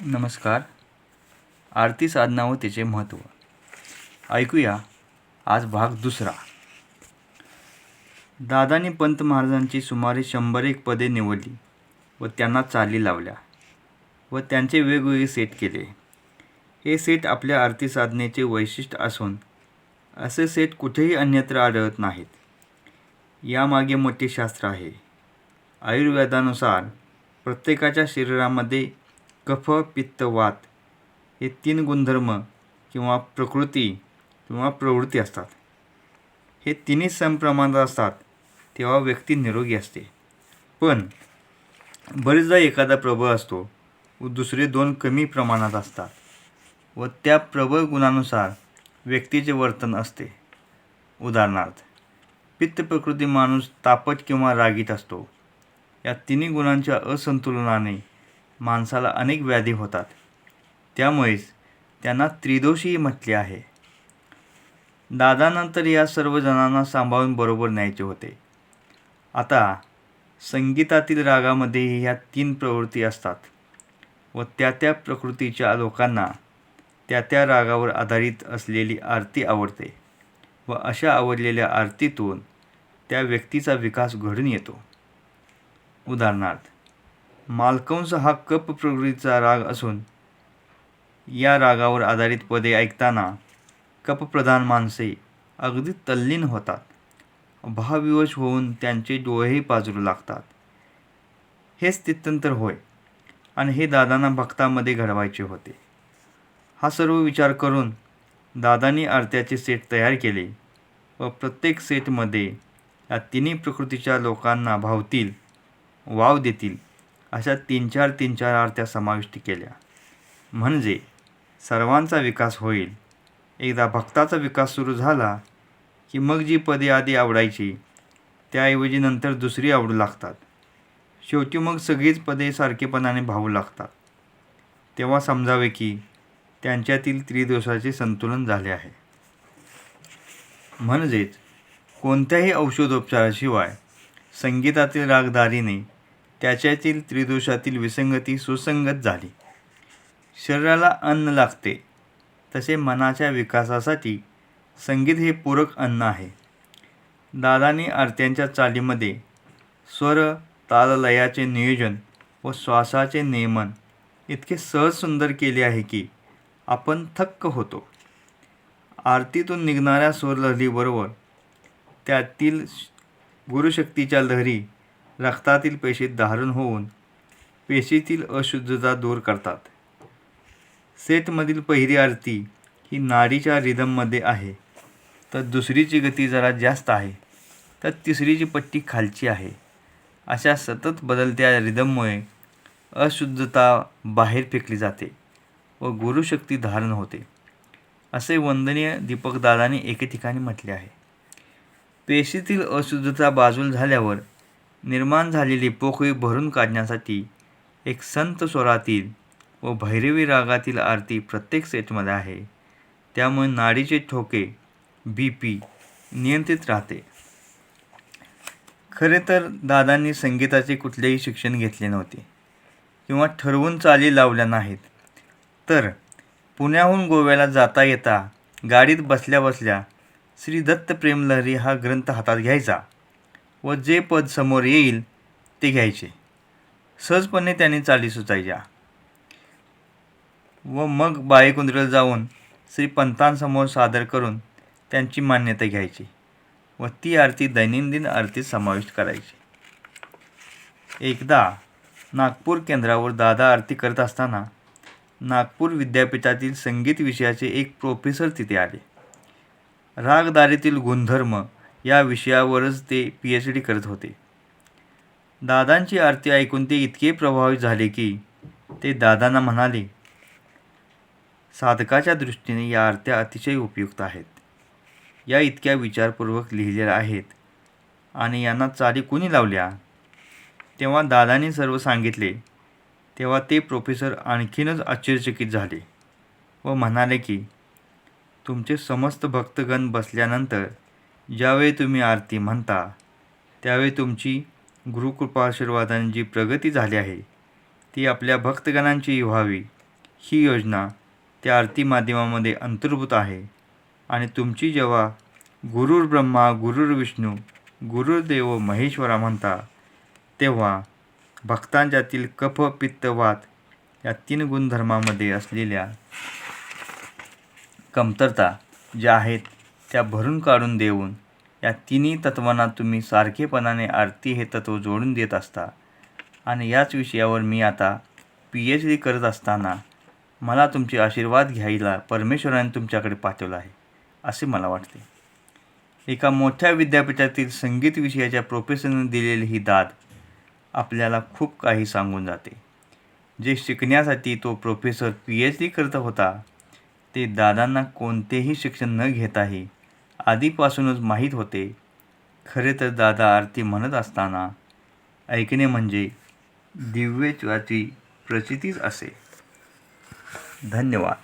नमस्कार. आरती साधना व तिचे महत्त्व. ऐकूया आज भाग दुसरा. दादानी पंत महाराजांची सुमारे शंभर एक पदे निवडली व त्यांना चाली लावल्या व त्यांचे वेगवेगळे सेट केले. हे सेट आपल्या आरती साधनेचे वैशिष्ट्य असून असे सेट कुठेही अन्यत्र आढळत नाहीत. यामागे मोठे शास्त्र आहे. आयुर्वेदानुसार प्रत्येकाच्या शरीरामध्ये कफ पित्त वात हे तीन गुणधर्म किंवा प्रकृती किंवा प्रवृत्ती असतात. हे तिन्ही समप्रमाणात असतात तेव्हा व्यक्ती निरोगी असते. पण बरेचदा एखादा प्रबळ असतो व दुसरे दोन कमी प्रमाणात असतात व त्या प्रबळ गुणानुसार व्यक्तीचे वर्तन असते. उदाहरणार्थ पित्त प्रकृती माणूस तापट किंवा रागीत असतो. या तिन्ही गुणांच्या असंतुलनाने माणसाला अनेक व्याधी होतात. त्यामुळेच त्यांना त्रिदोषीही म्हटले आहे. दादानंतर या सर्व जणांना सांभाळून बरोबर न्यायचे होते. आता संगीतातील रागामध्येही ह्या तीन प्रवृत्ती असतात व त्या त्या प्रकृतीच्या लोकांना त्या त्या रागावर आधारित असलेली आरती आवडते व अशा आवडलेल्या आरतीतून त्या व्यक्तीचा विकास घडून येतो. उदाहरणार्थ मालकंस हा कप प्रवृत्तीचा राग असून या रागावर आधारित पदे ऐकताना कपप्रधान माणसे अगदी तल्लीन होतात. भावविवश होऊन त्यांचे डोळेही पाजरू लागतात. हेच तित्यंतर होय आणि हे दादांना भक्तामध्ये घडवायचे होते. हा सर्व विचार करून दादांनी आरत्याचे सेट तयार केले व प्रत्येक सेटमध्ये या तिन्ही प्रकृतीच्या लोकांना भावतील वाव देतील. अशा तीन चार तीन चार आरत्या समाविष्ट केल्या. म्हणजे सर्वांचा विकास होईल. एकदा भक्ताचा विकास सुरू झाला की मग जी पदे आधी आवडायची त्याऐवजी नंतर दुसरी आवडू लागतात. शेवटी मग सगळीच पदे सारखेपणाने भावू लागतात. तेव्हा समजावे की त्यांच्यातील त्रिदोषाचे संतुलन झाले आहे. म्हणजेच कोणत्याही औषधोपचाराशिवाय संगीतातील रागदारीने त्याच्यातील त्रिदोषातील विसंगती सुसंगत झाली. शरीराला अन्न लागते. तसे मनाच्या विकासासाठी संगीत हे पूरक अन्न आहे. दादानी आरत्यांच्या चालीमध्ये स्वर ताललयाचे नियोजन व श्वासाचे नियमन इतके सहज सुंदर केले आहे की आपण थक्क होतो. आरतीतून निघणाऱ्या स्वरलहरीबरोबर त्यातील गुरुशक्तीच्या लहरी रक्तातील पेशीत धारण होऊन पेशीतील अशुद्धता दूर करतात. सेटमधील पहिली आरती ही नाडीच्या रिदममध्ये आहे. तर दुसरीची गती जरा जास्त आहे. तर तिसरीची पट्टी खालची आहे. अशा सतत बदलत्या रिदममुळे अशुद्धता बाहेर फेकली जाते व गुरुशक्ती धारण होते. असे वंदनीय दीपकदादाने एके ठिकाणी म्हटले आहे. पेशीतील अशुद्धता बाजूल झाल्यावर निर्माण झालेली पोकळी भरून काढण्यासाठी एक संत स्वरातील व भैरवी रागातील आरती प्रत्येक सेटमध्ये आहे. त्यामुळे नाडीचे ठोके बी पी नियंत्रित राहते. खरे तर दादांनी संगीताचे कुठलेही शिक्षण घेतले नव्हते. किंवा ठरवून चाली लावल्या नाहीत. तर पुण्याहून गोव्याला जाता येता गाडीत बसल्या बसल्या श्री दत्त प्रेमलहरी हा ग्रंथ हातात घ्यायचा. व जे पद समोर येईल ते घ्यायचे. सहजपणे त्याने चाली सुचायच्या. व मग बाळेकुंद्रला जाऊन श्री पंतांसमोर सादर करून त्यांची मान्यता घ्यायची व ती आरती दैनंदिन आरतीत समाविष्ट करायची. एकदा नागपूर केंद्रावर दादा आरती करत असताना नागपूर विद्यापीठातील संगीत विषयाचे एक प्रोफेसर तिथे आले. रागदारीतील गुणधर्म या विषयावरच ते पी एच डी करत होते. दादांची आरती ऐकून ते इतके प्रभावित झाले की ते दादांना म्हणाले साधकाच्या दृष्टीने या आरत्या अतिशय उपयुक्त आहेत. या इतक्या विचारपूर्वक लिहिलेल्या आहेत आणि यांना चाली कुणी लावल्या? तेव्हा दादांनी सर्व सांगितले. तेव्हा ते प्रोफेसर आणखीनच आश्चर्यचकित झाले व म्हणाले की तुमचे समस्त भक्तगण बसल्यानंतर ज्यावेळी तुम्ही आरती म्हणता त्यावेळी तुमची गुरुकृपाशीर्वादाने जी प्रगती झाली आहे ती आपल्या भक्तगणांची व्हावी. ही योजना त्या आरती माध्यमामध्ये अंतर्भूत आहे आणि तुमची जेव्हा गुरुर ब्रह्मा गुरुर विष्णू गुरुर्देव महेश्वरा म्हणता तेव्हा भक्तांच्यातील कफ पित्त वात या तीन गुणधर्मामध्ये असलेल्या कमतरता ज्या आहेत त्या भरून काढून देऊन या तिन्ही तत्वांना तुम्ही सारखेपणाने आरती हे तत्व जोडून देत असता. आणि याच विषयावर मी आता पी एच डी करत असताना मला तुमचे आशीर्वाद घ्यायला परमेश्वराने तुमच्याकडे पाठवलं आहे असे मला वाटते. एका मोठ्या विद्यापीठातील संगीत विषयाच्या प्रोफेसरने दिलेली ही दाद आपल्याला खूप काही सांगून जाते. जे शिकण्यासाठी तो प्रोफेसर पी एच डी करत होता ते दादांना कोणतेही शिक्षण न घेताही आधीपासूनच माहीत होते. खरे तर दादा आरती म्हणत असताना ऐकणे म्हणजे दिव्यत्वाची प्रचितीच असे. धन्यवाद.